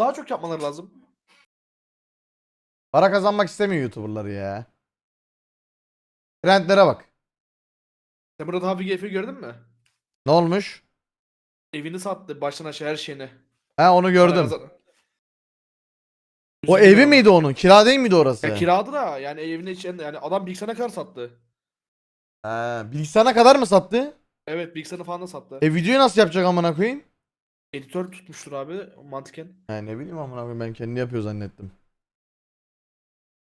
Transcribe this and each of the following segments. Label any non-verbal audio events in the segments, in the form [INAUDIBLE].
Daha çok yapmaları lazım. Para kazanmak istemiyor YouTuber'lar ya. Trendlere bak. Sen Murat abi GF'yi gördün mü? Ne olmuş? Evini sattı baştan aşağı her şeyini. Ha onu Para gördüm. kazan- O Üzüldüm evi miydi onun? Kira değil miydi orası? Ya kiradı da yani evine için yani adam bilgisayarına kadar sattı. Ha, bilgisayarına kadar mı sattı? Evet bilgisayarını falan da sattı. E videoyu nasıl yapacak amına koyayım? Editör tutmuştur abi mantıken. Ha, ne bileyim amına koyayım ben kendi yapıyor zannettim.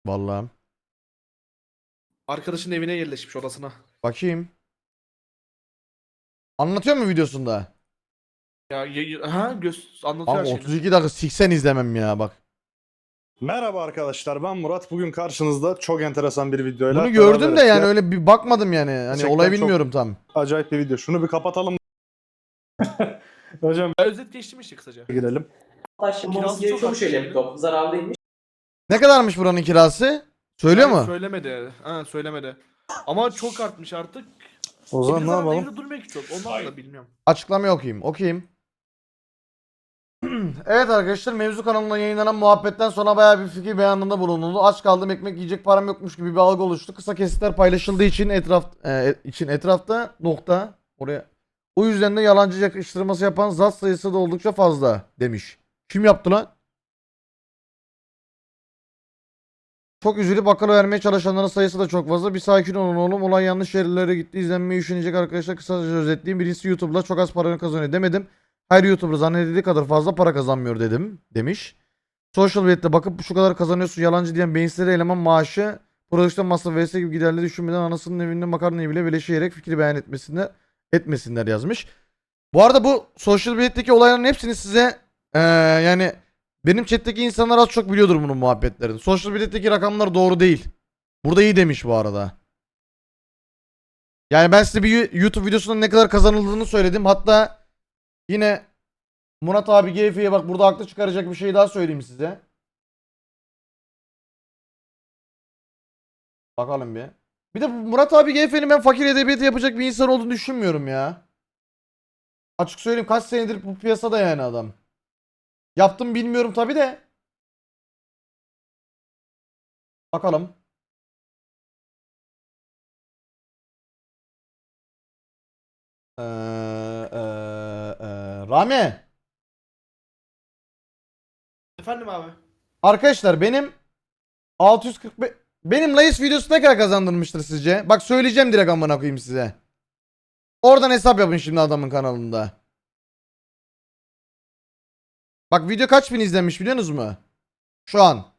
Vallahi. Arkadaşın evine yerleşmiş odasına. Bakayım. Anlatıyor mu videosunda? Ya ye- ha göz anlatıyor Abi her şeyini. 32 dakika siksen izlemem ya bak. Merhaba arkadaşlar ben Murat. Bugün karşınızda çok enteresan bir videoyla. Bunu gördüm de beraberiz. yani Ya, öyle bir bakmadım yani. Hani Gerçekten olayı çok- bilmiyorum tam. Acayip bir video. Şunu bir kapatalım. [LAUGHS] Hocam Ben özet geçtim işte kısaca. girelim. Taşınmamız Kirası çok gerekiyormuş öyle bir top. Zararlıymış. Ne kadarmış buranın kirası? Söylüyor Yani mu? Söylemedi. Ha söylemedi. Ama çok artmış artık. O zaman ne yapalım? evde durmuyor ki çok. Ondan da bilmiyorum. Açıklamayı okuyayım. Okuyayım. [CLEARS THROAT] evet arkadaşlar mevzu kanalında yayınlanan muhabbetten sonra bayağı bir fikir beyanında bulunuldu. Aç kaldım ekmek yiyecek param yokmuş gibi bir algı oluştu. Kısa kesitler paylaşıldığı için etraf e, için etrafta nokta oraya. O yüzden de yalancı yakıştırması yapan zat sayısı da oldukça fazla demiş. Kim yaptı lan? Çok üzülüp akıl vermeye çalışanların sayısı da çok fazla. Bir sakin olun oğlum. Olay yanlış yerlere gitti. İzlenmeyi üşenecek arkadaşlar. Kısaca özetleyeyim. Birincisi YouTube'la çok az para kazanıyor demedim. Her YouTuber zannedildiği kadar fazla para kazanmıyor dedim. Demiş. Social Bet'te bakıp şu kadar kazanıyorsun yalancı diyen beyinsizleri eleman maaşı prodüksiyon masrafı vs gibi giderleri düşünmeden anasının evinde makarnayı bile beleşeyerek fikri beyan etmesinler etmesinler yazmış. Bu arada bu Social Bet'teki olayların hepsini size eee, yani benim chat'teki insanlar az çok biliyordur bunun muhabbetlerini. Social Bet'teki rakamlar doğru değil. Burada iyi demiş bu arada. Yani ben size bir YouTube videosunun ne kadar kazanıldığını söyledim. Hatta yine Murat abi GF'ye bak burada haklı çıkaracak bir şey daha söyleyeyim size. Bakalım bir. Bir de Murat abi GF'nin ben fakir edebiyatı yapacak bir insan olduğunu düşünmüyorum ya. Açık söyleyeyim kaç senedir bu piyasada yani adam. Yaptım bilmiyorum tabi de. Bakalım. Ee, ee, ee, Rami. Efendim abi. Arkadaşlar benim 645 benim Layis videosu ne kadar kazandırmıştır sizce? Bak söyleyeceğim direkt amına koyayım size. Oradan hesap yapın şimdi adamın kanalında. Bak video kaç bin izlenmiş biliyorsunuz mu? Şu an.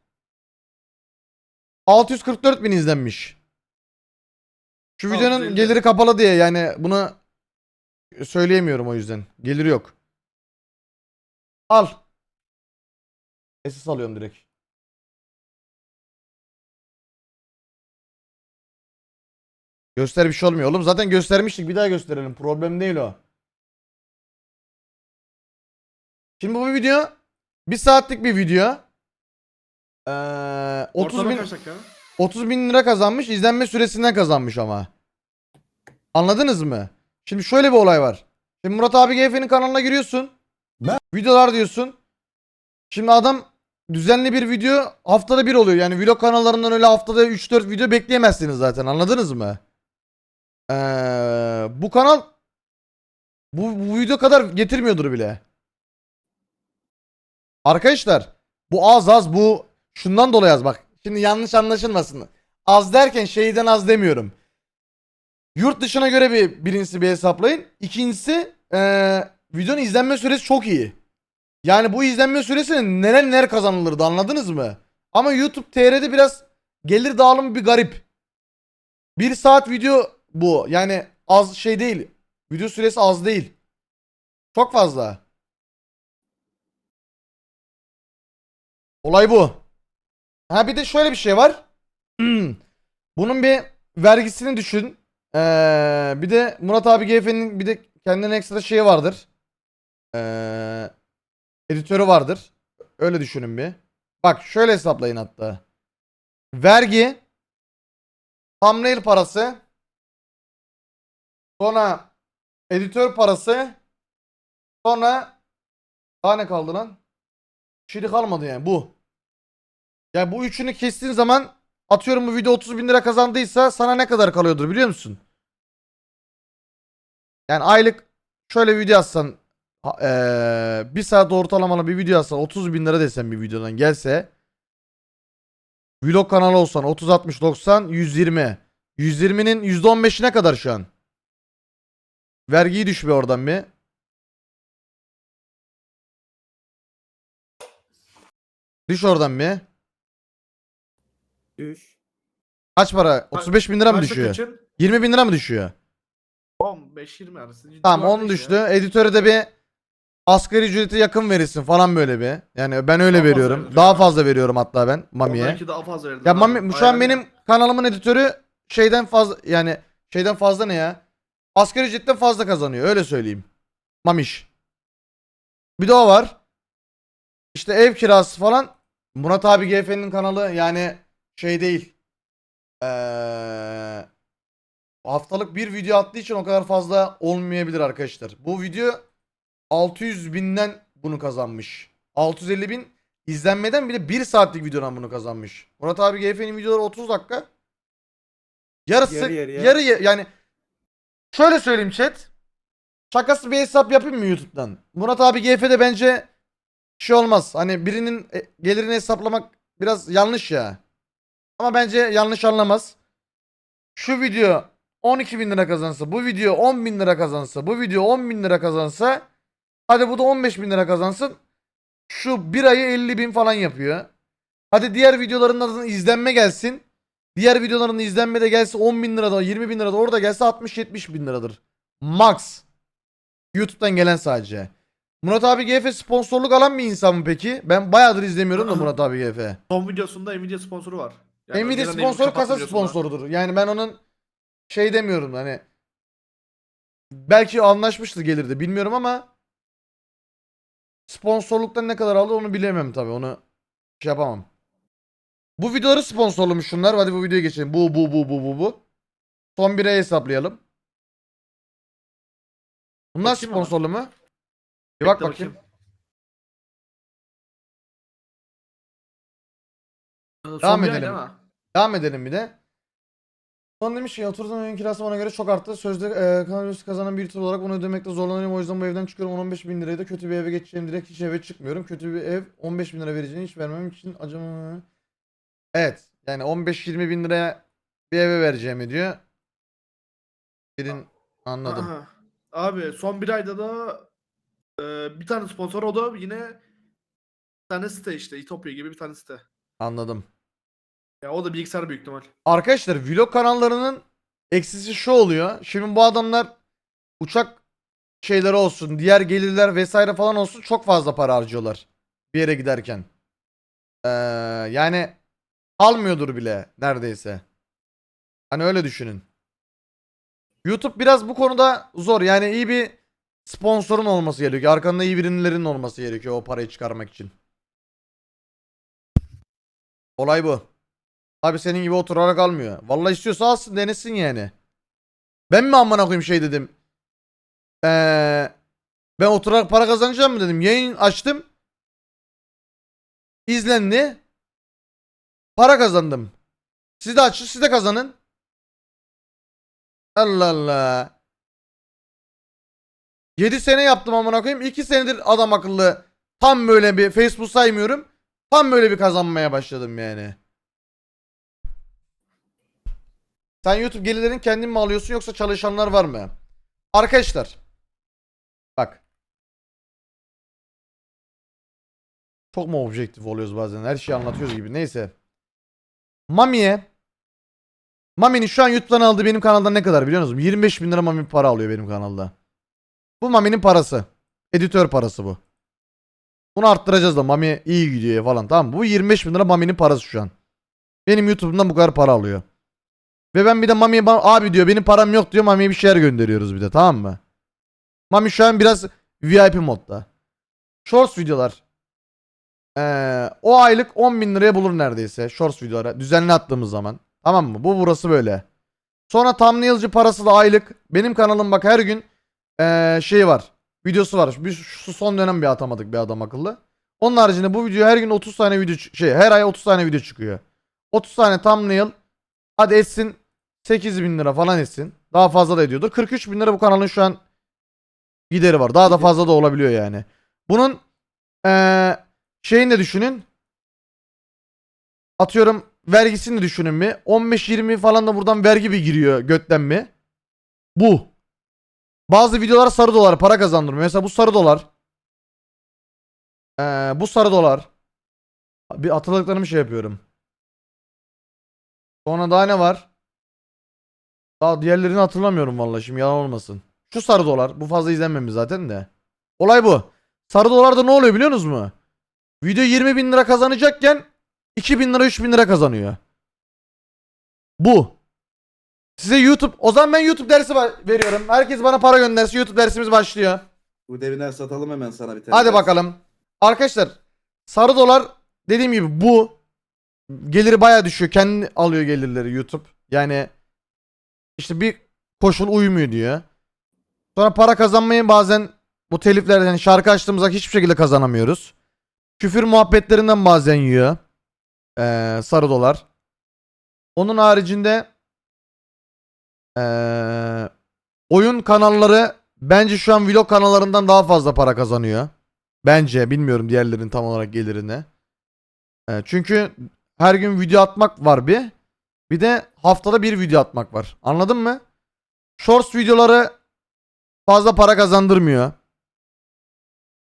644 bin izlenmiş. Şu videonun 650. geliri kapalı diye yani bunu söyleyemiyorum o yüzden. Geliri yok. Al. Esas alıyorum direkt. Göster bir şey olmuyor oğlum. Zaten göstermiştik. Bir daha gösterelim. Problem değil o. Şimdi bu bir video bir saatlik bir video. Ee, 30 Ortalama bin, kaç dakika? 30 bin lira kazanmış. izlenme süresinden kazanmış ama. Anladınız mı? Şimdi şöyle bir olay var. Şimdi Murat abi GF'nin kanalına giriyorsun. Videolar diyorsun. Şimdi adam düzenli bir video haftada bir oluyor. Yani vlog kanallarından öyle haftada 3-4 video bekleyemezsiniz zaten. Anladınız mı? Ee, bu kanal bu, bu video kadar getirmiyordur bile. Arkadaşlar bu az az bu şundan dolayı az bak. Şimdi yanlış anlaşılmasın. Az derken şeyden az demiyorum. Yurt dışına göre bir birincisi bir hesaplayın. İkincisi ee, videonun izlenme süresi çok iyi. Yani bu izlenme süresinin neler neler kazanılırdı anladınız mı? Ama YouTube TR'de biraz gelir dağılımı bir garip. Bir saat video bu. Yani az şey değil. Video süresi az değil. Çok fazla. Olay bu. Ha bir de şöyle bir şey var. [CLEARS THROAT] Bunun bir vergisini düşün. Ee, bir de Murat abi GF'nin bir de kendine ekstra şeyi vardır. Ee, editörü vardır. Öyle düşünün bir. Bak şöyle hesaplayın hatta. Vergi thumbnail parası sonra editör parası sonra daha ne kaldı lan? şey kalmadı yani bu. Yani bu üçünü kestiğin zaman atıyorum bu video 30 bin lira kazandıysa sana ne kadar kalıyordur biliyor musun? Yani aylık şöyle bir video atsan eee, bir saat ortalamalı bir video atsan 30 bin lira desen bir videodan gelse vlog kanalı olsan 30 60 90 120 120'nin %15'i ne kadar şu an? Vergiyi düş bir oradan bir. Düş oradan bir. Düş. Kaç para? 35 bin lira mı düşüyor? kaçın? 20 bin lira mı düşüyor? 15-20 arası. Tamam Civarında 10 işte düştü. Editöre de bir asgari ücrete yakın verirsin falan böyle bir. Yani ben öyle Daha fazla veriyorum. verilir Daha fazla veriyorum hatta ben Mami'ye. Belki daha fazla verdim. Ya. Mami şu an Ayarlı. benim kanalımın editörü şeyden fazla yani şeyden fazla ne ya? Asgari ücretten fazla kazanıyor öyle söyleyeyim. Mamiş. Bir de o var. İşte ev kirası falan. Murat abi GF'nin kanalı yani şey değil. Eee haftalık bir video attığı için o kadar fazla olmayabilir arkadaşlar. Bu video 600 binden bunu kazanmış. 650 bin izlenmeden bile 1 saatlik videodan bunu kazanmış. Murat abi GF'nin videoları 30 dakika. Yarısı Yarı yarıya. yarı ya- yani şöyle söyleyeyim chat. Şakası bir hesap yapayım mı YouTube'dan? Murat abi GF'de bence şey olmaz. Hani birinin e, gelirini hesaplamak biraz yanlış ya. Ama bence yanlış anlamaz. Şu video 12 bin lira kazansa, bu video 10 bin lira kazansa, bu video 10 bin lira kazansa, hadi bu da 15 bin lira kazansın. Şu bir ayı 50 bin falan yapıyor. Hadi diğer videoların da izlenme gelsin. Diğer videoların izlenme de gelse 10 bin lirada, 20 bin lirada orada gelse 60-70 bin liradır. Max. YouTube'dan gelen sadece. Murat abi GF sponsorluk alan bir insan mı peki? Ben bayağıdır izlemiyorum da Murat abi GF. [CLEARS THROAT] Son videosunda Nvidia sponsoru var. Yani Nvidia sponsoru kasa sponsorudur. Yani ben onun şey demiyorum hani belki anlaşmıştır gelirdi bilmiyorum ama sponsorluktan ne kadar aldı onu bilemem tabi onu şey yapamam. Bu videoları sponsorlamış şunlar. Hadi bu videoya geçelim. Bu bu bu bu bu bu. Son bire hesaplayalım. Bunlar Bakayım sponsorlu mu? Bir bak Bekle bakayım. Ee, son Devam bir ay edelim. değil mi? Devam edelim bir de. Son demiş ki oturduğum evin kirası bana göre çok arttı. Sözde e, kanal üyesi kazanan bir YouTuber olarak bunu ödemekte zorlanıyorum. O yüzden bu evden çıkıyorum. 15 bin liraya da kötü bir eve geçeceğim. Direkt hiç eve çıkmıyorum. Kötü bir ev 15 bin lira vereceğini hiç vermem için acaba... Evet. Yani 15-20 bin liraya bir eve vereceğimi diyor. Birin anladım. Aha. Abi son bir ayda da e, bir tane sponsor o da yine bir tane site işte İtopya gibi bir tane site. Anladım. Ya o da bilgisayar büyük ihtimal. Arkadaşlar vlog kanallarının eksisi şu oluyor. Şimdi bu adamlar uçak şeyleri olsun, diğer gelirler vesaire falan olsun çok fazla para harcıyorlar bir yere giderken. Ee, yani almıyordur bile neredeyse. Hani öyle düşünün. YouTube biraz bu konuda zor. Yani iyi bir sponsorun olması gerekiyor. Arkanda iyi birilerinin olması gerekiyor o parayı çıkarmak için. Olay bu. Abi senin gibi oturarak almıyor. Vallahi istiyorsa alsın denesin yani. Ben mi amına koyayım şey dedim. Ee, ben oturarak para kazanacağım mı dedim. Yayın açtım. İzlendi. Para kazandım. Siz de açın siz de kazanın. Allah Allah. 7 sene yaptım amına koyayım. 2 senedir adam akıllı tam böyle bir Facebook saymıyorum. Tam böyle bir kazanmaya başladım yani. Sen YouTube gelirlerini kendin mi alıyorsun yoksa çalışanlar var mı? Arkadaşlar. Bak. Çok mu objektif oluyoruz bazen? Her şeyi anlatıyoruz gibi. Neyse. Mami'ye Mami'nin şu an YouTube'dan aldığı benim kanalda ne kadar biliyor musunuz? 25 bin lira Mami para alıyor benim kanalda. Bu Mami'nin parası. Editör parası bu. Bunu arttıracağız da Mami iyi gidiyor falan tamam mı? Bu 25 bin lira Mami'nin parası şu an. Benim YouTube'umdan bu kadar para alıyor. Ve ben bir de Mami'ye abi diyor benim param yok diyor Mami'ye bir şeyler gönderiyoruz bir de tamam mı? Mami şu an biraz VIP modda. Shorts videolar. Ee, o aylık 10 bin liraya bulur neredeyse shorts videoları düzenli attığımız zaman. Tamam mı? Bu burası böyle. Sonra thumbnail'cı parası da aylık. Benim kanalım bak her gün ee, şey var. Videosu var. Biz şu son dönem bir atamadık bir adam akıllı. Onun haricinde bu video her gün 30 tane video şey her ay 30 tane video çıkıyor. 30 tane thumbnail hadi etsin 8 bin lira falan etsin. Daha fazla da ediyordur. 43 bin lira bu kanalın şu an gideri var. Daha da fazla da olabiliyor yani. Bunun eee şeyini de düşünün. Atıyorum vergisini de düşünün bir. 15-20 falan da buradan vergi bir giriyor götten mi? Bu. Bazı videolar sarı dolar para kazandırmıyor. Mesela bu sarı dolar. Ee, bu sarı dolar. Bir hatırladıklarımı şey yapıyorum. Sonra daha ne var? Daha diğerlerini hatırlamıyorum vallahi şimdi yalan olmasın. Şu sarı dolar. Bu fazla izlenmemiş zaten de. Olay bu. Sarı dolarda ne oluyor biliyor musunuz mu? Video 20 bin lira kazanacakken 2 bin lira 3 bin lira kazanıyor. Bu. Size YouTube o zaman ben YouTube dersi veriyorum. Herkes bana para göndersin. YouTube dersimiz başlıyor. Bu devinden satalım hemen sana bir tane. Hadi bakalım. Arkadaşlar sarı dolar dediğim gibi bu geliri baya düşüyor. Kendi alıyor gelirleri YouTube. Yani işte bir koşul uymuyor diyor. Sonra para kazanmayı bazen bu teliflerden yani şarkı açtığımızda hiçbir şekilde kazanamıyoruz. Küfür muhabbetlerinden bazen yiyor. Ee, sarı dolar. Onun haricinde ee, oyun kanalları bence şu an vlog kanallarından daha fazla para kazanıyor. Bence bilmiyorum diğerlerinin tam olarak gelirini. Ee, çünkü her gün video atmak var bir. Bir de haftada bir video atmak var. Anladın mı? Shorts videoları fazla para kazandırmıyor.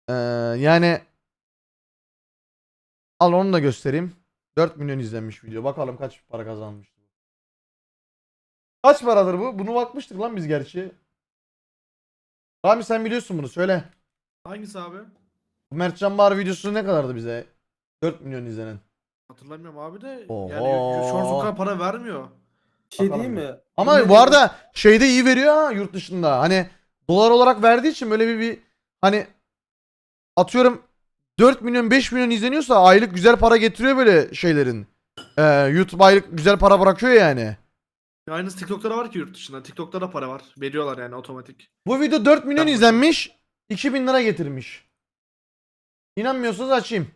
Ee, yani al onu da göstereyim. 4 milyon izlenmiş video. Bakalım kaç para kazanmış. Kaç paradır bu? Bunu bakmıştık lan biz gerçi. Rami sen biliyorsun bunu söyle. Hangisi abi? Bu Mertcan Bahar videosu ne kadardı bize? 4 milyon izlenen. Hatırlamıyorum abi de. Oho. Yani Shorts o kadar para vermiyor. Bir şey Bakalım değil mi? Ama bu arada şeyde iyi veriyor ha yurt dışında. Hani dolar olarak verdiği için böyle bir, bir hani atıyorum 4 milyon 5 milyon izleniyorsa aylık güzel para getiriyor böyle şeylerin. Ee, YouTube aylık güzel para bırakıyor yani. Ya Aynısı TikTok'ta var ki yurt dışında. TikTok'ta da para var. Veriyorlar yani otomatik. Bu video 4 milyon Tamam. izlenmiş. 2000 lira getirmiş. İnanmıyorsanız açayım.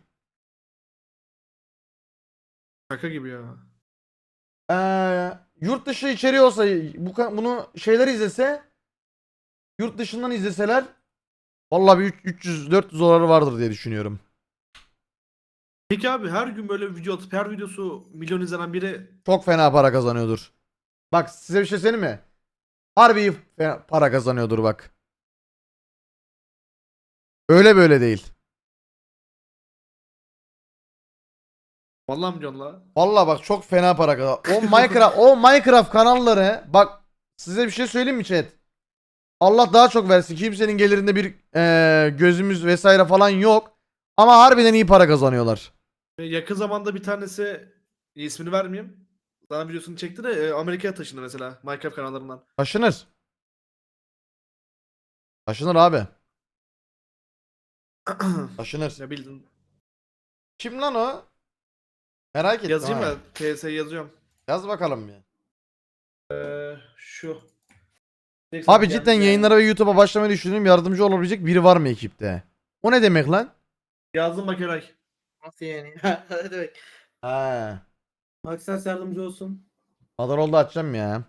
Şaka gibi ya. Ee, yurt dışı içeriği olsa bu ka- bunu şeyler izlese yurt dışından izleseler vallahi bir 300 400 doları vardır diye düşünüyorum. Peki abi her gün böyle video atıp her videosu milyon izlenen biri Çok fena para kazanıyordur. Bak size bir şey söyleyeyim mi? Harbi fena para kazanıyordur bak. Öyle böyle değil. vallahi milyon la. Vallahi bak çok fena para kazan. O Minecraft o Minecraft kanalları bak size bir şey söyleyeyim mi chat? Allah daha çok versin. Kimsenin gelirinde bir eee, gözümüz vesaire falan yok. Ama harbiden iyi para kazanıyorlar. Ve Yakın zamanda bir tanesi ismini vermeyeyim. Daha videosunu çekti de e, Amerika'ya taşındı mesela Minecraft kanallarından. Taşınır. Taşınır abi. [CLEARS THROAT] Taşınır. ne bildin? Kim lan o? Merak ettim. Yazayım ha. mı? TS yazıyorum. Yaz bakalım bir. Ee, şu. Abi cidden yayınlara ve YouTube'a başlamayı düşündüğüm yardımcı olabilecek biri var mı ekipte? O ne demek lan? Yazdım bak Eray. Nasıl yani? [LAUGHS] ne demek? He. Maksat yardımcı olsun. Kadar oldu açacağım ya.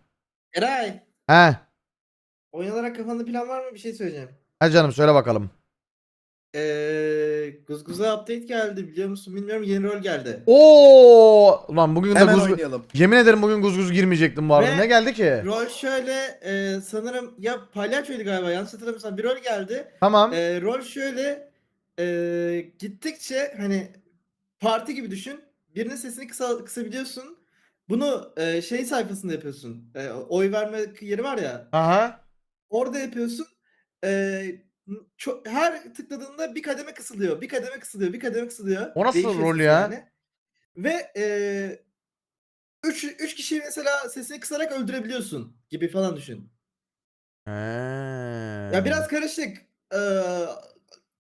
Eray. He. Oyun olarak kafanda plan var mı? Bir şey söyleyeceğim. Ha canım söyle bakalım. Eee Guzguz'a update geldi biliyor musun bilmiyorum yeni rol geldi. Oo! Lan bugün de Hemen guz oynayalım. Yemin ederim bugün guz guz girmeyecektim bu arada. Ve- Ne geldi ki? Rol şöyle eee, sanırım ya palyaçoydu galiba yanlış hatırlamıyorsam bir rol geldi. Tamam. Eee, rol şöyle eee, gittikçe hani parti gibi düşün. Birinin sesini kısa, kısabiliyorsun. Bunu eee, şey sayfasında yapıyorsun. Eee, oy verme yeri var ya. Aha. Orada yapıyorsun. Eee, çok, her tıkladığında bir kademe kısılıyor. Bir kademe kısılıyor. Bir kademe kısılıyor. O nasıl Değişiyor rol ya? yani. Ve eee üç, üç kişiyi mesela sesini kısarak öldürebiliyorsun gibi falan düşün. He. Ya biraz karışık. Eee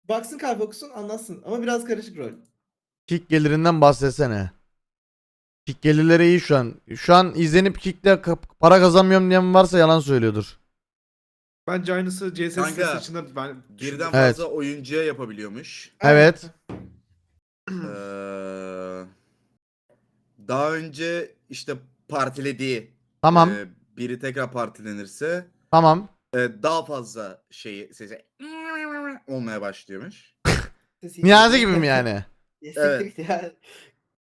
baksın kalp okusun anlatsın. Ama biraz karışık rol. Kick gelirinden bahsetsene. Kick gelirleri iyi şu an. Şu an izlenip kickte ka- para kazanmıyorum diyen varsa yalan söylüyordur. Bence aynısı CS Kanka, seçimler ben Birden Evet. fazla oyuncuya yapabiliyormuş. Evet. Eee, daha önce işte partilediği Tamam. eee, biri tekrar partilenirse Tamam. eee, daha fazla şeyi sesi olmaya başlıyormuş. Niyazi gibi mi yani? Ya Evet. ya.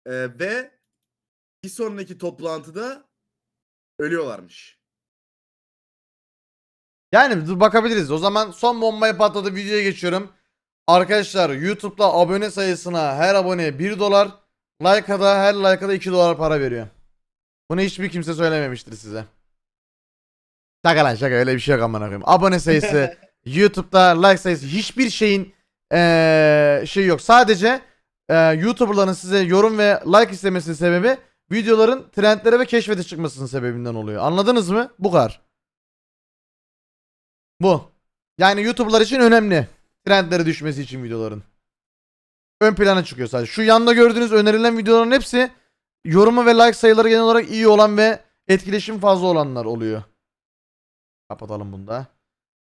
Eee, ve bir sonraki toplantıda ölüyorlarmış. Yani dur bakabiliriz. O zaman son bombayı patladı videoya geçiyorum. Arkadaşlar YouTube'da abone sayısına her aboneye 1 dolar, like'a da her like'a da 2 dolar para veriyor. Bunu hiçbir kimse söylememiştir size. Şaka lan şaka öyle bir şey yok amına koyayım. Abone sayısı, [LAUGHS] YouTube'da like sayısı hiçbir şeyin eee şey yok. Sadece eee YouTuber'ların size yorum ve like istemesinin sebebi videoların trendlere ve keşfete çıkmasının sebebinden oluyor. Anladınız mı? Bu kadar. Bu. Yani YouTuber'lar için önemli. Trendlere düşmesi için videoların. Ön plana çıkıyor sadece. Şu yanda gördüğünüz önerilen videoların hepsi yorumu ve like sayıları genel olarak iyi olan ve etkileşim fazla olanlar oluyor. Kapatalım bunu da.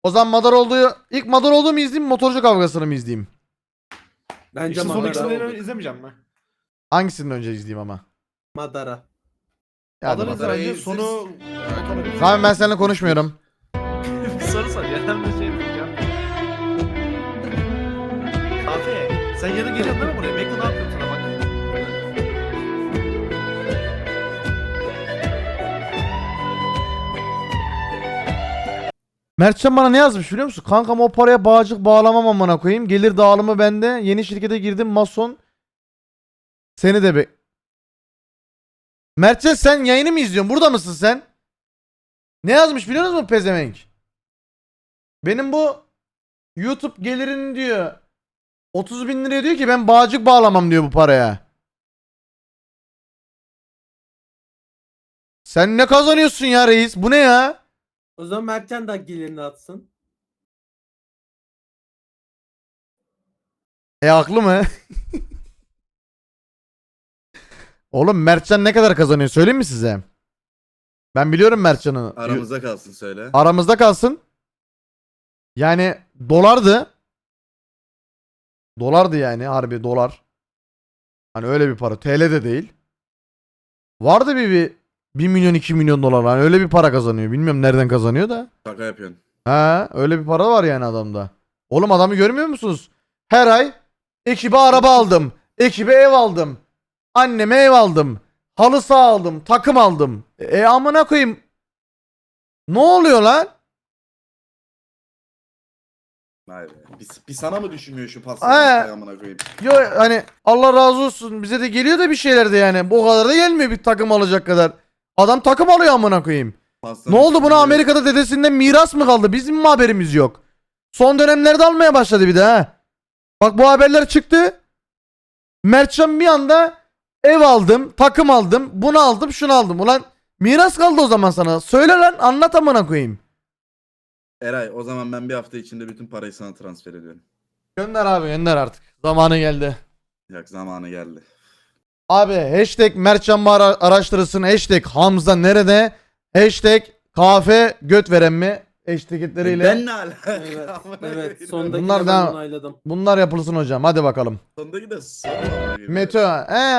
O zaman Madar olduğu ilk Madar olduğu mu izleyeyim motorcu kavgasını mı izleyeyim? Bence İşte son Madara ikisini oldu. izlemeyeceğim mi? Hangisini önce izleyeyim ama? Madara. Yani Adını Madara. izle bence sonu... Tamam ben seninle konuşmuyorum. Sen yarın geliyorsun değil mi buraya? Bekle ne yapıyorum sana bak. Mertcan bana ne yazmış biliyor musun? Kankam o paraya bağcık bağlamam amına koyayım. Gelir dağılımı bende. Yeni şirkete girdim mason. Seni de be... Mertcan sen yayını mı izliyorsun? Burada mısın sen? Ne yazmış biliyor musun pezevenk? Benim bu YouTube gelirini diyor 30 bin liraya diyor ki ben bağcık bağlamam diyor bu paraya. Sen ne kazanıyorsun ya reis? Bu ne ya? O zaman Mertcan da gelirini atsın. E haklı mı? [LAUGHS] Oğlum Mertcan ne kadar kazanıyor söyleyeyim mi size? Ben biliyorum Mertcan'ı. Aramızda kalsın söyle. Aramızda kalsın. Yani dolardı. Dolardı yani harbi dolar. Hani öyle bir para. TL de değil. Vardı bir, bir 1 milyon 2 milyon dolar. Hani öyle bir para kazanıyor. Bilmiyorum nereden kazanıyor da. Şaka yapıyorsun. Ha, öyle bir para var yani adamda. Oğlum adamı görmüyor musunuz? Her ay ekibe araba aldım. Ekibe ev aldım. Anneme ev aldım. Halı saha aldım. Takım aldım. E amına koyayım. Ne oluyor lan? Vay be. Bir, bir sana mı düşünmüyor şu He. pastayı amına koyayım? Yo hani Allah razı olsun bize de geliyor da bir şeyler de yani. Bu kadar da gelmiyor bir takım alacak kadar. Adam takım alıyor amına koyayım. Pastanın Ne oldu buna Amerika'da dedesinden miras mı kaldı? Bizim mi haberimiz yok? Son dönemlerde almaya başladı bir de ha. Bak bu haberler çıktı. Mertcan bir anda ev aldım, takım aldım, bunu aldım, şunu aldım. Ulan miras kaldı o zaman sana. Söyle lan anlat amına koyayım. Eray o zaman ben bir hafta içinde bütün parayı sana transfer ediyorum. Gönder abi gönder artık. Zamanı geldi. Yak zamanı geldi. Abi hashtag Mertcan Bağır araştırırsın. Hashtag Hamza nerede? Hashtag kafe göt veren mi? Hashtagleriyle. Ben ne alaka? Evet. [LAUGHS] Evet. Sondaki Bunlar da- onayladım. Bunlar yapılsın hocam. Hadi bakalım. Sondaki de son. Meteor. He